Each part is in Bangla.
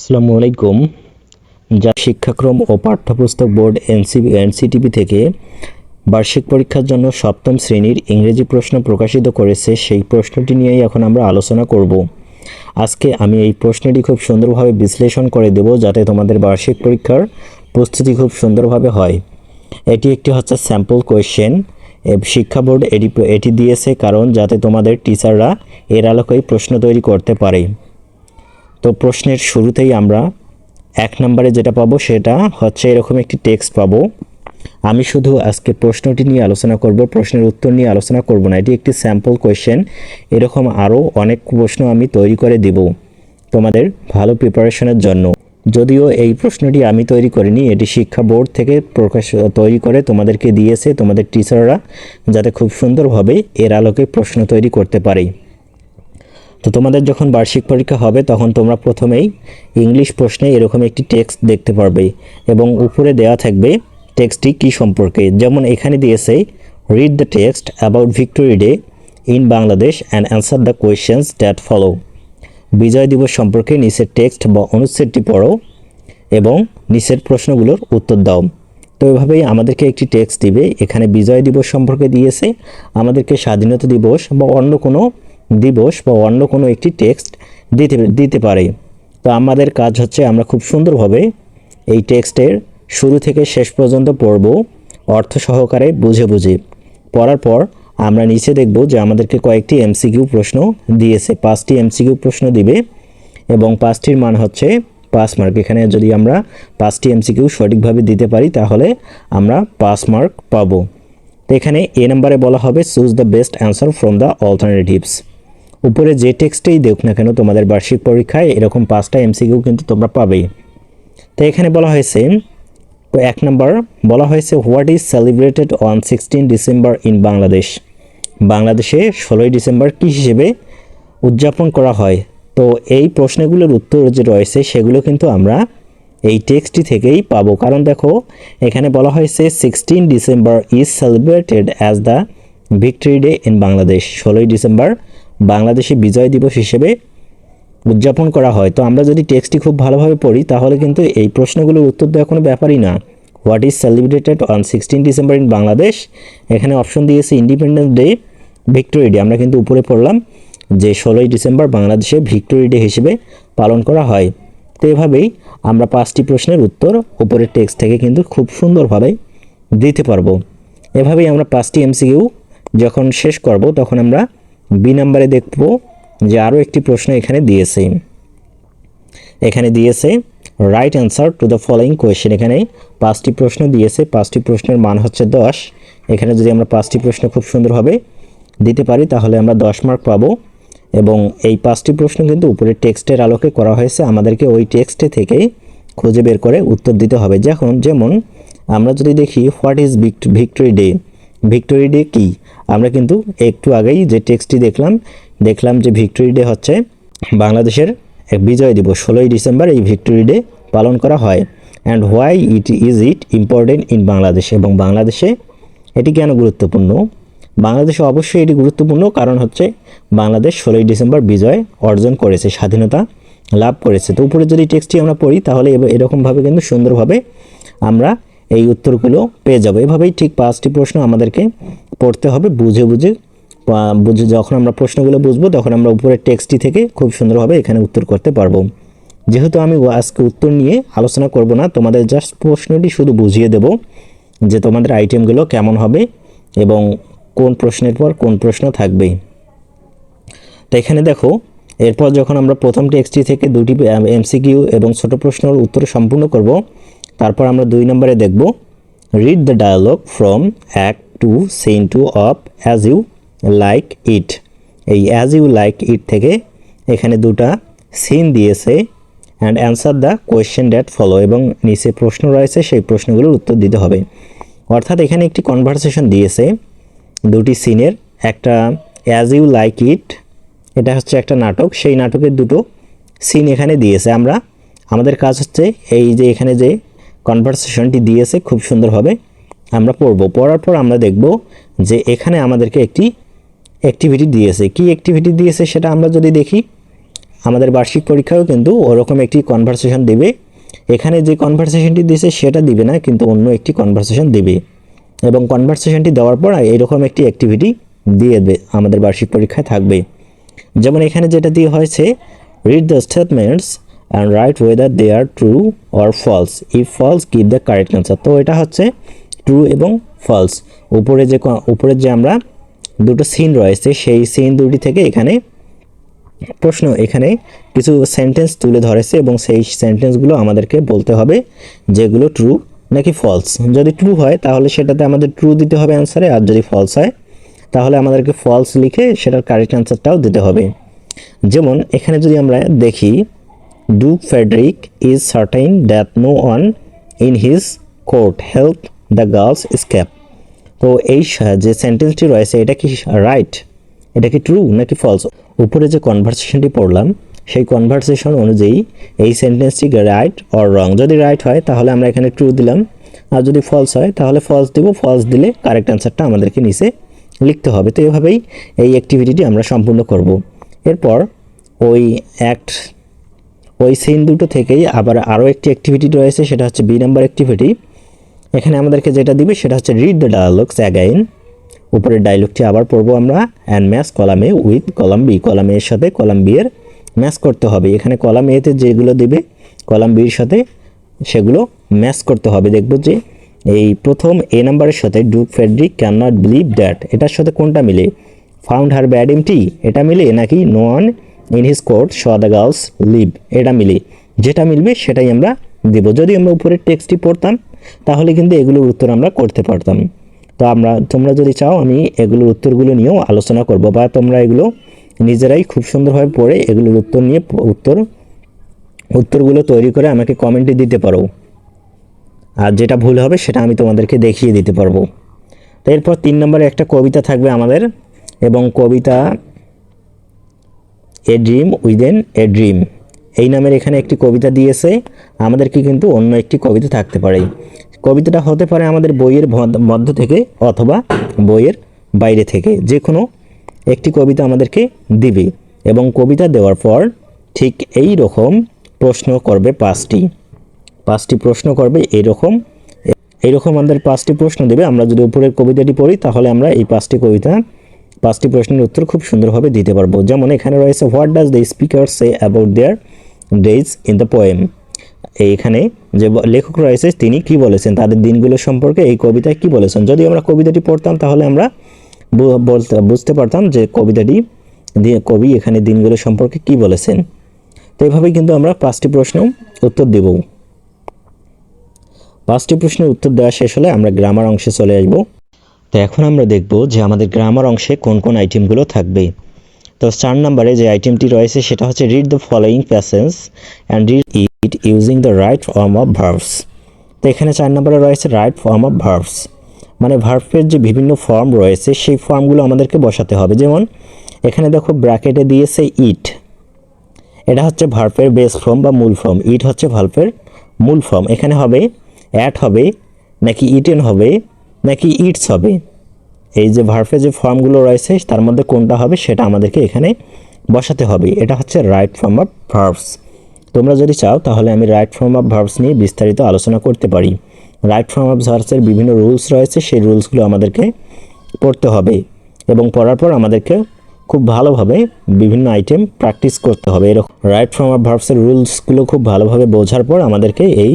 আসসালামু আলাইকুম। যা শিক্ষাক্রম ও পাঠ্যপুস্তক বোর্ড এনসিবি এনসিটিভি থেকে বার্ষিক পরীক্ষার জন্য সপ্তম শ্রেণির ইংরেজি প্রশ্ন প্রকাশিত করেছে, সেই প্রশ্নটি নিয়েই এখন আমরা আলোচনা করব। আজকে আমি এই প্রশ্নটি খুব সুন্দরভাবে বিশ্লেষণ করে দেব, যাতে তোমাদের বার্ষিক পরীক্ষার প্রস্তুতি খুব সুন্দরভাবে হয়। এটি একটি হচ্ছে স্যাম্পল কোয়েশ্চেন শিক্ষা বোর্ড এটি এটি দিয়েছে কারণ যাতে তোমাদের টিচাররা এর আলোকেই প্রশ্ন তৈরি করতে পারে। তো প্রশ্নের শুরুতেই আমরা এক নম্বরে যেটা পাবো সেটা হচ্ছে এরকম একটি টেক্সট পাবো। আমি শুধু আজকে প্রশ্নটি নিয়ে আলোচনা করব, প্রশ্নের উত্তর নিয়ে আলোচনা করব না, এটি একটি স্যাম্পল কোয়েশ্চেন এরকম আরও অনেক প্রশ্ন আমি তৈরি করে দেব তোমাদের ভালো প্রিপারেশনের জন্য। যদিও এই প্রশ্নটি আমি তৈরি করিনি, এটি শিক্ষা বোর্ড থেকে প্রকাশ, তৈরি করে তোমাদেরকে দিয়েছে তোমাদের টিচাররা যাতে খুব সুন্দরভাবে এর আলোকে প্রশ্ন তৈরি করতে পারে। তো তোমাদের যখন বার্ষিক পরীক্ষা হবে, তখন তোমরা প্রথমেই ইংলিশ প্রশ্নে এরকম একটি টেক্সট দেখতে পারবে এবং উপরে দেওয়া থাকবে টেক্সটটি কী সম্পর্কে। যেমন এখানে দিয়েছে read the text about victory day in Bangladesh and answer the questions that follow বিজয় দিবস সম্পর্কে নিচের টেক্সট বা অনুচ্ছেদটি পড়ো এবং নিচের প্রশ্নগুলোর উত্তর দাও। তো এভাবেই আমাদেরকে একটি টেক্সট দিবে। এখানে বিজয় দিবস সম্পর্কে দিয়েছে, আমাদেরকে স্বাধীনতা দিবস বা অন্য কোনো দিবস বা অন্য কোনো একটি টেক্সট দিতে দিতে পারে। তো আমাদের কাজ হচ্ছে আমরা খুব সুন্দরভাবে এই টেক্সটের শুরু থেকে শেষ পর্যন্ত পড়ব, অর্থ সহকারে বুঝে বুঝে। পড়ার পর আমরা নিচে দেখব যে আমাদেরকে কয়েকটি এমসিকিউ প্রশ্ন দিয়েছে, পাঁচটি এমসিকিউ প্রশ্ন দিবে এবং পাঁচটির মান হচ্ছে পাস মার্ক। এখানে যদি আমরা পাঁচটি এমসিকিউ সঠিকভাবে দিতে পারি তাহলে আমরা পাস মার্ক পাবো। তো এখানে এ নাম্বারে বলা হবে choose the best answer from the alternatives. উপরে যে টেক্সটেই দেখ না কেন তোমাদের বার্ষিক পরীক্ষায় এরকম পাঁচটা এমসিকিউ কিন্তু তোমরা পাবেই। তো এখানে বলা হয়েছে এক নম্বর, বলা হয়েছে what is celebrated on sixteen December in Bangladesh? বাংলাদেশে ষোলোই ডিসেম্বর কী হিসেবে উদযাপন করা হয়? তো এই প্রশ্নগুলোর উত্তর যে রয়েছে সেগুলো কিন্তু আমরা এই টেক্সটটি থেকেই পাবো। কারণ দেখো, এখানে বলা হয়েছে sixteen December is celebrated as the victory day in Bangladesh. ষোলোই ডিসেম্বর বাংলাদেশে বিজয় দিবস হিসেবে উদযাপন করা হয়। তো আমরা যদি টেক্সটটি খুব ভালোভাবে পড়ি, তাহলে কিন্তু এই প্রশ্নগুলোর উত্তর দেওয়া কোনো ব্যাপারই না। What is celebrated on sixteen December in Bangladesh এখানে অপশন দিয়েছে ইন্ডিপেন্ডেন্স ডে ভিক্টোরি ডে আমরা কিন্তু উপরে পড়লাম যে ষোলোই ডিসেম্বর বাংলাদেশে ভিক্টোরি ডে হিসেবে পালন করা হয়। তো এভাবেই আমরা পাঁচটি প্রশ্নের উত্তর উপরের টেক্সট থেকে কিন্তু খুব সুন্দরভাবে দিতে পারব। এভাবেই আমরা পাঁচটি এমসিকিউ যখন শেষ করব, তখন আমরা বি নাম্বারে দেখব যে আরও একটি প্রশ্ন এখানে দিয়েছে। এখানে দিয়েছে write answer to the following question এখানে পাঁচটি প্রশ্ন দিয়েছে, পাঁচটি প্রশ্নের মান হচ্ছে দশ। এখানে যদি আমরা পাঁচটি প্রশ্ন খুব সুন্দরভাবে দিতে পারি, তাহলে আমরা দশ মার্ক পাবো। এবং এই পাঁচটি প্রশ্ন কিন্তু উপরের টেক্সটের আলোকে করা হয়েছে। আমাদেরকে ওই টেক্সটে থেকে খুঁজে বের করে উত্তর দিতে হবে। যখন যেমন, আমরা যদি দেখি what is victory day victory day কী? আমরা কিন্তু একটু আগেই যে টেক্সটটি দেখলাম দেখলাম যে ভিক্টোরি ডে হচ্ছে বাংলাদেশের এক বিজয় দিবস, ষোলোই ডিসেম্বর এই ভিক্টোরি ডে পালন করা হয়। And why it is it important in Bangladesh এবং বাংলাদেশে এটি কেন গুরুত্বপূর্ণ? বাংলাদেশে অবশ্যই এটি গুরুত্বপূর্ণ কারণ হচ্ছে বাংলাদেশ ষোলোই ডিসেম্বর বিজয় অর্জন করেছে, স্বাধীনতা লাভ করেছে। তো উপরে যদি টেক্সটটি আমরা পড়ি, তাহলে এরকমভাবে কিন্তু সুন্দরভাবে আমরা এই উত্তরগুলো পেয়ে যাব। এভাবেই ঠিক পাঁচটি প্রশ্ন আমাদেরকে পড়তে হবে, বুঝে বুঝে বুঝে যখন আমরা প্রশ্নগুলো বুঝব তখন আমরা উপরের টেক্সটটি থেকে খুব সুন্দরভাবে এখানে উত্তর করতে পারব। যেহেতু আমি আজকে উত্তর নিয়ে আলোচনা করব না, তোমাদের জাস্ট প্রশ্নটি শুধু বুঝিয়ে দেব যে তোমাদের আইটেমগুলো কেমন হবে এবং কোন প্রশ্নের পর কোন প্রশ্ন থাকবে। তো এখানে দেখো, এরপর যখন আমরা প্রথম টেক্সটটি থেকে দুটি এমসিকিউ এবং ছোট প্রশ্নের উত্তর সম্পূর্ণ করব, তারপর আমরা দুই নম্বরে দেখব read the dialogue from act two scene two of as you like it এই অ্যাজ ইউ লাইক ইট থেকে এখানে দুটা সিন দিয়েছে and answer the question that follow এবং নিচে প্রশ্ন রয়েছে, সেই প্রশ্নগুলোর উত্তর দিতে হবে। অর্থাৎ এখানে একটি কনভারসেশন দিয়েছে, দুটি সিনের একটা অ্যাজ ইউ লাইক ইট এটা হচ্ছে একটা নাটক, সেই নাটকের দুটো সিন এখানে দিয়েছে। আমরা, আমাদের কাজ হচ্ছে এই যে এখানে যে কনভারসেশনটি দিয়েছে, খুব সুন্দরভাবে আমরা পড়ব। পড়ার পর আমরা দেখব যে এখানে আমাদেরকে একটি অ্যাক্টিভিটি দিয়েছে। কি অ্যাক্টিভিটি দিয়েছে সেটা আমরা যদি দেখি, আমাদের বার্ষিক পরীক্ষাও কিন্তু ওরকম একটি কনভারসেশন দেবে। এখানে যে কনভারসেশনটি দিয়েছে সেটা দিবে না, কিন্তু অন্য একটি কনভারসেশন দেবে। এবং কনভারসেশনটি দেওয়ার পর এরকম একটি অ্যাক্টিভিটি দিয়ে দেবে, আমাদের বার্ষিক পরীক্ষায় থাকবে। যেমন এখানে যেটা দিয়ে হয়েছে read the statements and write whether they are true or false if false give the correct answer তো এটা হচ্ছে ট্রু এবং ফলস উপরে যে উপরে যে আমরা দুটো সিন রয়েছে, সেই সিন দুটি থেকে এখানে প্রশ্ন, এখানে কিছু সেন্টেন্স তুলে ধরেছে এবং সেই সেন্টেন্সগুলো আমাদেরকে বলতে হবে যেগুলো ট্রু নাকি ফলস যদি ট্রু হয়, তাহলে সেটাতে আমাদের ট্রু দিতে হবে অ্যান্সারে আর যদি ফলস হয়, তাহলে আমাদেরকে ফলস লিখে সেটার কারেক্ট অ্যান্সারটাও দিতে হবে। যেমন, এখানে যদি আমরা দেখি Duke Frederick is certain that no one in his court help the girls escape. তো এই যে সেন্টেন্সটি রয়েছে, এটা কি রাইট এটা কি ট্রু নাকি ফলস উপরে যে কনভারসেশনটি পড়লাম, সেই কনভারসেশন অনুযায়ী এই সেন্টেন্সটি রাইট অর রং যদি রাইট হয়, তাহলে আমরা এখানে ট্রু দিলাম। আর যদি ফলস হয়, তাহলে ফলস দিব। ফলস দিলে কারেক্ট অ্যান্সারটা আমাদেরকে নিচে লিখতে হবে। তো এভাবেই এই অ্যাক্টিভিটিটি আমরা সম্পূর্ণ করব। এরপর ওই অ্যাক্ট ওই সিন দুটো থেকেই আবার আরও একটি অ্যাক্টিভিটি রয়েছে, সেটা হচ্ছে বি নাম্বার অ্যাক্টিভিটি এখানে আমাদেরকে যেটা দিবে সেটা হচ্ছে রিড দ্য ডায়ালগস অ্যাগাইন উপরের ডায়লগটি আবার পড়ব আমরা। And match column with column B column এর সাথে কলাম বি এর ম্যাচ করতে হবে। এখানে কলাম এতে যেগুলো দেবে কলাম বির সাথে সেগুলো ম্যাচ করতে হবে। দেখব যে এই প্রথম এ নাম্বারের সাথে Duke Frederick can not believe that এটার সাথে কোনটা মিলে? ফাউন্ড হার ব্যাড এমটি এটা মিলে নাকি no one in his court saw the girls leave এটা মিলে। যেটা মিলবে সেটাই আমরা দেব। যদি আমরা উপরের টেক্সটটি পড়তাম তাহলে কিন্তু এগুলোর উত্তর আমরা করতে পারতাম। তো আমরা, তোমরা যদি চাও, আমি এগুলোর উত্তরগুলো নিয়েও আলোচনা করব বা তোমরা এগুলো নিজেরাই খুব সুন্দরভাবে পড়ে এগুলোর উত্তর নিয়ে উত্তর, উত্তরগুলো তৈরি করে আমাকে কমেন্টে দিতে পারো। আর যেটা ভুল হবে সেটা আমি তোমাদেরকে দেখিয়ে দিতে পারব। তো এরপর তিন নম্বরে একটা কবিতা থাকবে আমাদের এবং কবিতা a dream within a dream এই নামের এখানে একটি কবিতা দিয়েছে। আমাদেরকে কিন্তু অন্য একটি কবিতা থাকতে পারে। কবিতাটা হতে পারে আমাদের বইয়ের মধ্য- থেকে অথবা বইয়ের বাইরে থেকে। যে কোনো একটি কবিতা আমাদেরকে দিবে এবং কবিতা দেওয়ার পর ঠিক এই রকম প্রশ্ন করবে পাঁচটি। পাঁচটি প্রশ্ন করবে এইরকম এইরকম আমাদের পাঁচটি প্রশ্ন দেবে। আমরা যদি উপরের কবিতাটি পড়ি, তাহলে আমরা এই পাঁচটি কবিতা, পাঁচটি প্রশ্নের উত্তর খুব সুন্দরভাবে দিতে পারব। যেমন এখানে রয়েছে what does the speaker say about their days in the poem এইখানে যে লেখক রয়েছে, তিনি কি বলেছেন? তাদের দিনগুলো সম্পর্কে এই কবিতায় কি বলেছেন? যদি আমরা কবিতাটি পড়তাম, তাহলে আমরা বলতে বুঝতে পারতাম যে কবিতাটি কবি এখানে দিনগুলো সম্পর্কে কি বলেছেন। তো এইভাবেই কিন্তু আমরা পাঁচটি প্রশ্ন উত্তর দেব। পাঁচটি প্রশ্নের উত্তর দেওয়া শেষ হলে আমরা গ্রামার অংশে চলে আসব। তো এখন আমরা দেখব যে আমাদের গ্রামার অংশে কোন কোন আইটেমগুলো থাকবে। তো চার নম্বরে যে আইটেমটি রয়েছে সেটা হচ্ছে read the following passage and read it using the right form of verbs তো এখানে চার নম্বরে রয়েছে রাইট ফর্ম অফ ভার্ভস মানে ভার্ভের যে বিভিন্ন ফর্ম রয়েছে, সেই ফর্মগুলো আমাদেরকে বসাতে হবে। যেমন, এখানে দেখো ব্র্যাকেটে দিয়েছে ইট এটা হচ্ছে ভার্ভের বেস ফর্ম বা মূল ফর্ম ইট হচ্ছে ভার্ভের মূল ফর্ম এখানে হবে অ্যাট হবে, নাকি ইটেন হবে, নাকি ইটস হবে। এই যে ভার্ভে যে ফর্মগুলো রয়েছে, তার মধ্যে কোনটা হবে সেটা আমাদেরকে এখানে বসাতে হবে। এটা হচ্ছে রাইট ফর্ম অফ ভার্ভস তোমরা যদি চাও, তাহলে আমি রাইট ফর্ম অফ ভার্ভস নিয়ে বিস্তারিত আলোচনা করতে পারি। রাইট ফর্ম অফ ভার্ভসের বিভিন্ন রুলস রয়েছে, সেই রুলসগুলো আমাদেরকে পড়তে হবে এবং পড়ার পর আমাদেরকে খুব ভালোভাবে বিভিন্ন আইটেম প্র্যাকটিস করতে হবে। এরকম রাইট ফর্ম অফ ভার্ভসের রুলসগুলো খুব ভালোভাবে বোঝার পর আমাদেরকে এই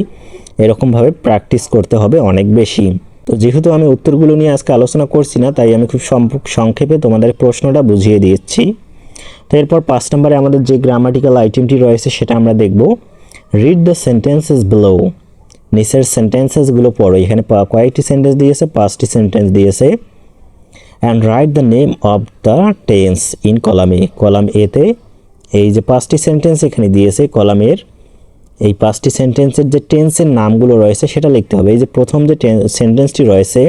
এরকমভাবে প্র্যাকটিস করতে হবে অনেক বেশি। তো যেহেতু আমি উত্তরগুলো নিয়ে আজকে আলোচনা করছি না, তাই আমি খুব সংক্ষেপে তোমাদের প্রশ্নটা বুঝিয়ে দিচ্ছি তো এরপর পাঁচ নম্বরে আমাদের যে গ্রামাটিক্যাল আইটেমটি রয়েছে সেটা আমরা দেখব। রিড দ্য সেন্টেন্সেস বিলো নিচের সেন্টেন্সেসগুলো পড়ো। এখানে কয়েকটি সেন্টেন্স দিয়েছে, পাঁচটি সেন্টেন্স দিয়েছে। And write the name of the tense in column A column এতে এই যে পাঁচটি সেন্টেন্স এখানে দিয়েছে কলামের এই পাঁচটি সেন্টেন্সের যে টেন্সের নামগুলো রয়েছে, সেটা লিখতে হবে। এই যে প্রথম যে সেন্টেন্সটি রয়েছে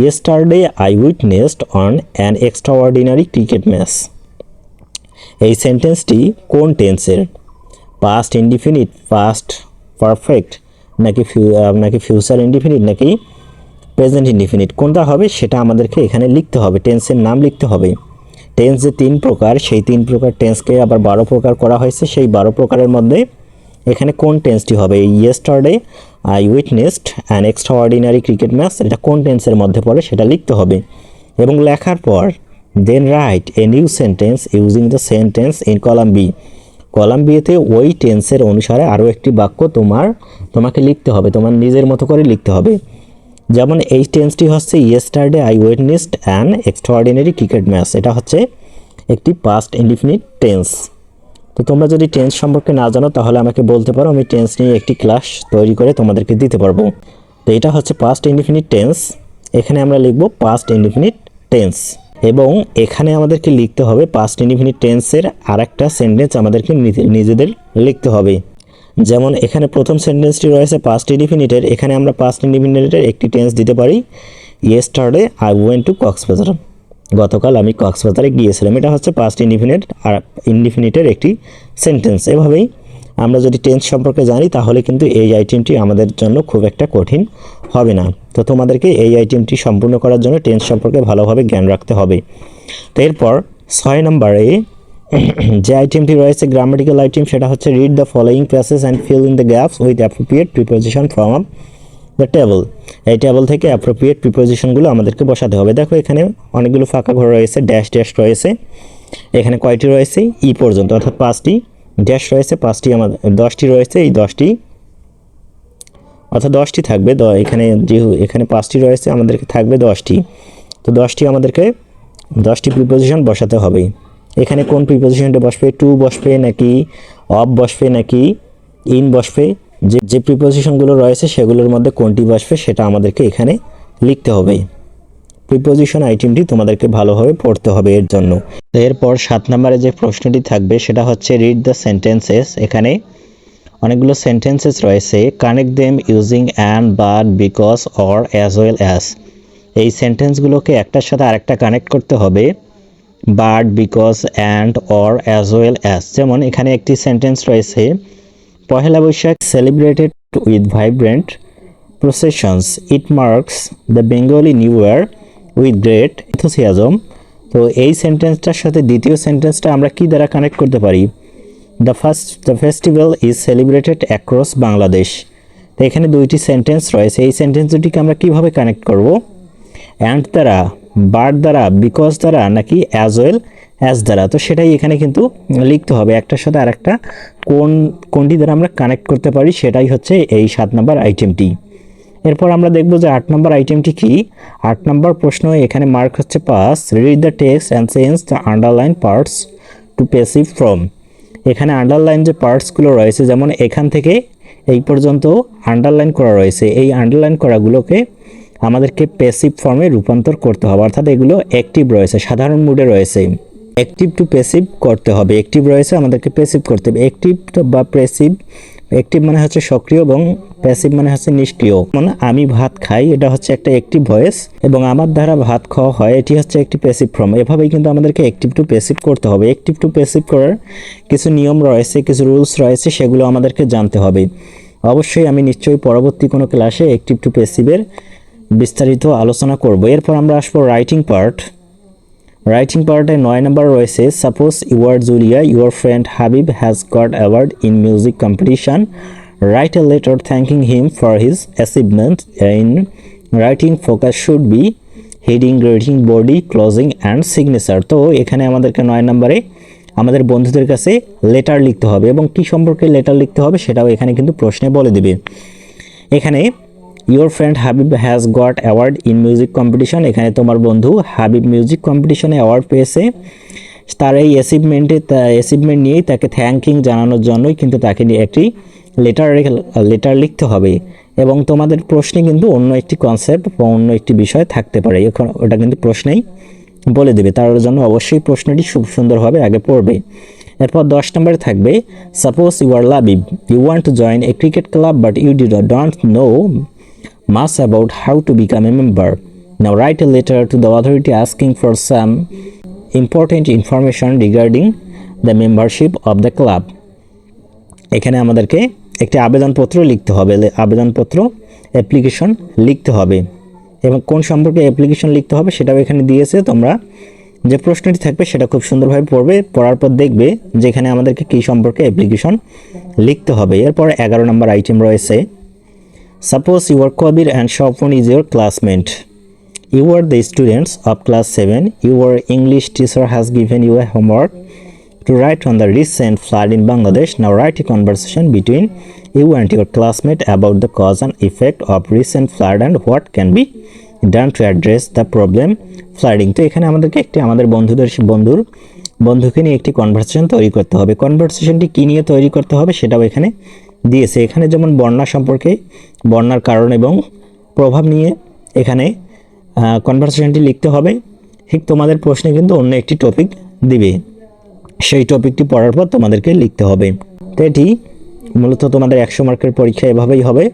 yesterday I witnessed on an extraordinary cricket match এই সেন্টেন্সটি কোন টেন্সের পাস্ট ইনডিফিনিট পাস্ট পারফেক্ট নাকি নাকি ফিউচার ইনডিফিনিট নাকি প্রেজেন্ট ইনডিফিনিট কোনটা হবে, সেটা আমাদেরকে এখানে লিখতে হবে টেন্সের নাম লিখতে হবে। টেন্স যে তিন প্রকার, সেই তিন প্রকার টেন্সকে আবার বারো প্রকার করা হয়েছে। সেই বারো প্রকারের মধ্যে এখানে কোন টেন্সটি হবে? Yesterday I witnessed an extraordinary cricket match এটা কোন টেন্সের মধ্যে পড়ে সেটা লিখতে হবে। এবং লেখার পর then write a new sentence using the sentence in column B column ওই টেন্সের অনুসারে আরও একটি বাক্য তোমার, তোমাকে লিখতে হবে, তোমার নিজের মতো করে লিখতে হবে। যেমন এই টেন্সটি হচ্ছে yesterday I witnessed an extraordinary cricket match এটা হচ্ছে একটি পাস্ট ইনডিফিনিট টেন্স তো তোমরা যদি টেন্স সম্পর্কে না জানো, তাহলে আমাকে বলতে পারো, আমি টেন্স নিয়ে একটি ক্লাস তৈরি করে তোমাদেরকে দিতে পারব। তো এটা হচ্ছে পাস্ট ইনডিফিনিট টেন্স এখানে আমরা লিখব পাস্ট ইনডিফিনিট টেন্স এবং এখানে আমাদেরকে লিখতে হবে পাস্ট ইনডিফিনিট টেন্সের আর একটা সেন্টেন্স আমাদেরকে নিজে- নিজেদের লিখতে হবে। যেমন এখানে প্রথম সেন্টেন্সটি রয়েছে পাস্ট ইনডিফিনিটের এখানে আমরা পাস্ট ইনডিফিনিটের একটি টেন্স দিতে পারি। Yesterday I went to Cox's Bazar গতকাল আমি কক্সবাজারে গিয়েছিলাম। এটা হচ্ছে পাস্ট ইনডিফিনিট আর ইনডিফিনিটের একটি সেন্টেন্স এভাবেই আমরা যদি টেন্স সম্পর্কে জানি, তাহলে কিন্তু এই আইটেমটি আমাদের জন্য খুব একটা কঠিন হবে না। তো তোমাদেরকে এই আইটেমটি সম্পূর্ণ করার জন্য টেন্স সম্পর্কে ভালোভাবে জ্ঞান রাখতে হবে। তো এরপর ছয় নম্বরে যে আইটেমটি রয়েছে গ্রামাটিক্যাল আইটেম সেটা হচ্ছে read the following passage and fill in the gaps with appropriate preposition from table এই টেবল থেকে অ্যাপ্রোপ্রিয়েট প্রিপোজিশনগুলো আমাদেরকে বসাতে হবে। দেখো এখানে অনেকগুলো ফাঁকা ঘর রয়েছে ড্যাশ ড্যাশ রয়েছে। এখানে কয়টি রয়েছে? ই পর্যন্ত, অর্থাৎ পাঁচটি। ড্যাশ রয়েছে, পাঁচটি আমাদের, দশটি রয়েছে, এই দশটি। অর্থাৎ দশটি থাকবে, দ, এখানে যেহেতু এখানে পাঁচটি রয়েছে, আমাদেরকে থাকবে দশটি। তো দশটি আমাদেরকে, দশটি প্রিপোজিশন বসাতে হবে। এখানে কোন প্রিপোজিশনটা বসবে? টু বসবে নাকি অফ বসবে নাকি ইন বসবে? যে যে প্রিপোজিশনগুলো রয়েছে সেগুলোর মধ্যে কোনটি বসবে সেটা আমাদেরকে এখানে লিখতে হবে। প্রিপোজিশন আইটেমটি তোমাদেরকে ভালোভাবে পড়তে হবে এর জন্য। এরপর সাত নম্বরে যে প্রশ্নটি থাকবে সেটা হচ্ছে রিড দ্য সেন্টেন্সেস এখানে অনেকগুলো সেন্টেন্সেস রয়েছে। Connect them using and but because or as well as এই সেন্টেন্সগুলোকে একটার সাথে আরেকটা কানেক্ট করতে হবে। But because and or as well as যেমন এখানে একটি সেন্টেন্স রয়েছে। Pohela Boishakh celebrated with vibrant processions it marks the Bengali new year with great enthusiasm. তো এই সেন্টেন্সটার সাথে দ্বিতীয় সেন্টেন্সটা আমরা কি দ্বারা কানেক্ট করতে পারি? The first the festival is celebrated across Bangladesh তো এখানে দুইটি সেন্টেন্স রয়েছে। এই সেন্টেন্স দুটিকে আমরা কীভাবে কানেক্ট করব? অ্যান্ড দ্বারা বার দ্বারা বিকজ দ্বারা, নাকি অ্যাজ ওয়েল অ্যাজ দ্বারা। তো সেটাই এখানে কিন্তু লিখতে হবে। একটার সাথে আরেকটা কোন, কোনটি দ্বারা আমরা কানেক্ট করতে পারি সেটাই হচ্ছে এই সাত নম্বর আইটেমটি এরপর আমরা দেখব যে আট নম্বর আইটেমটি কি? আট নম্বর প্রশ্ন, এখানে মার্ক হচ্ছে pass read the text and change the underline parts to passive from এখানে আন্ডারলাইন যে পার্টসগুলো রয়েছে, যেমন এখান থেকে এই পর্যন্ত আন্ডারলাইন করা রয়েছে, এই আন্ডারলাইন করাগুলোকে আমাদেরকে পেসিভ ফর্মে রূপান্তর করতে হবে। অর্থাৎ এগুলো অ্যাক্টিভ রয়েছে, সাধারণ মুডে রয়েছে। অ্যাক্টিভ টু পেসিভ করতে হবে। অ্যাক্টিভ রয়েছে, আমাদেরকে পেসিভ করতে হবে। অ্যাক্টিভ বা পেসিভ অ্যাক্টিভ মানে হচ্ছে সক্রিয় এবং প্যাসিভ মানে হচ্ছে নিষ্ক্রিয়। মানে আমি ভাত খাই, এটা হচ্ছে একটা অ্যাক্টিভ ভয়েস এবং আমার দ্বারা ভাত খাওয়া হয়, এটি হচ্ছে একটি প্যাসিভ ফর্ম এভাবেই কিন্তু আমাদেরকে অ্যাক্টিভ টু প্যাসিভ করতে হবে। অ্যাক্টিভ টু প্যাসিভ করার কিছু নিয়ম রয়েছে, কিছু রুলস রয়েছে, সেগুলো আমাদেরকে জানতে হবে। অবশ্যই আমি নিশ্চয়ই পরবর্তী কোনো ক্লাসে অ্যাক্টিভ টু প্যাসিভের বিস্তারিত আলোচনা করব। এরপর আমরা আসব রাইটিং পার্ট রাইটিং পার্টে নয় নম্বর রয়েছে suppose you're Julia your friend Habib has got award in music competition write a letter thanking him for his achievement in writing focus should be heading greeting body closing and signature তো এখানে আমাদেরকে নয় নম্বরে আমাদের বন্ধুদের কাছে লেটার লিখতে হবে এবং কি সম্পর্কে লেটার লিখতে হবে সেটাও এখানে কিন্তু প্রশ্নে বলে দিবে। এখানে your friend Habib has got award in music competition এখানে তোমার বন্ধু হাবিব মিউজিক কম্পিটিশনে অ্যাওয়ার্ড পেয়েছে। তার এই অ্যাচিভমেন্টে অ্যাচিভমেন্ট নিয়েই তাকে থ্যাঙ্কিং জানানোর জন্যই কিন্তু তাকে নিয়ে একটি লেটার লেটার লিখতে হবে। এবং তোমাদের প্রশ্নে কিন্তু অন্য একটি কনসেপ্ট বা অন্য একটি বিষয় থাকতে পারে। এখন ওটা কিন্তু প্রশ্নেই বলে দেবে। তার জন্য অবশ্যই প্রশ্নটি খুব সুন্দরভাবে আগে পড়বে। এরপর দশ নম্বরে থাকবে suppose you are Labib you want to join a cricket club but you D don't know much about how to become a member. Now write a letter to the authority asking for some important information regarding the membership of the club. এখানে আমাদেরকে একটি আবেদনপত্র লিখতে হবে। আবেদনপত্র অ্যাপ্লিকেশন লিখতে হবে। এবং কোন সম্পর্কে অ্যাপ্লিকেশন লিখতে হবে সেটাও এখানে দিয়েছে। তোমরা যে প্রশ্নটি থাকবে সেটা খুব সুন্দরভাবে পড়বে, পড়ার পর দেখবে যেখানে আমাদেরকে কী সম্পর্কে অ্যাপ্লিকেশন লিখতে হবে। এরপর এগারো নম্বর আইটেম রয়েছে। Suppose you're Kabir and Swapan is your classmate You are the students of class 7. Your English teacher has given you a homework to write on the recent flood in Bangladesh. Now write a conversation between you and your classmate about the cause and effect of recent flood and what can be done to address the problem flooding. তো এখানে আমাদেরকে একটি আমাদের বন্ধুদের বন্ধুর বন্ধুকে নিয়ে একটি কনভারসেশন তৈরি করতে হবে কনভারসেশনটি কী নিয়ে তৈরি করতে হবে সেটাও এখানে দিয়েছে। এখানে যেমন বন্যা সম্পর্কে, বন্যার কারণ এবং প্রভাব নিয়ে এখানে কনভারসেশনটি লিখতে হবে। ঠিক তোমাদের প্রশ্নে কিন্তু অন্য একটি টপিক দিবে। সেই টপিকটি পড়ার পর তোমাদেরকে লিখতে হবে। তো এটি মূলত তোমাদের একশো মার্কের পরীক্ষা এভাবেই হবে।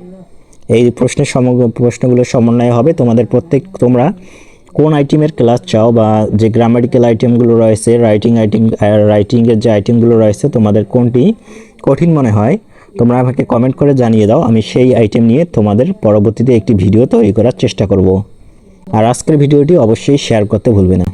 এই প্রশ্নের সমগ্র প্রশ্নগুলোর সমন্বয় হবে। তোমাদের প্রত্যেক, তোমরা কোন আইটেমের ক্লাস চাও বা যে গ্রামাটিক্যাল আইটেমগুলো রয়েছে রাইটিং আইটেম রাইটিংয়ের যে আইটেমগুলো রয়েছে, তোমাদের কোনটি কঠিন মনে হয় তোমরা আমাকে কমেন্ট করে জানিয়ে দাও, আমি সেই আইটেম নিয়ে তোমাদের পরবর্তীতে একটি ভিডিও তৈরি করার চেষ্টা করব। আর আজকের ভিডিওটি অবশ্যই শেয়ার করতে ভুলবে না।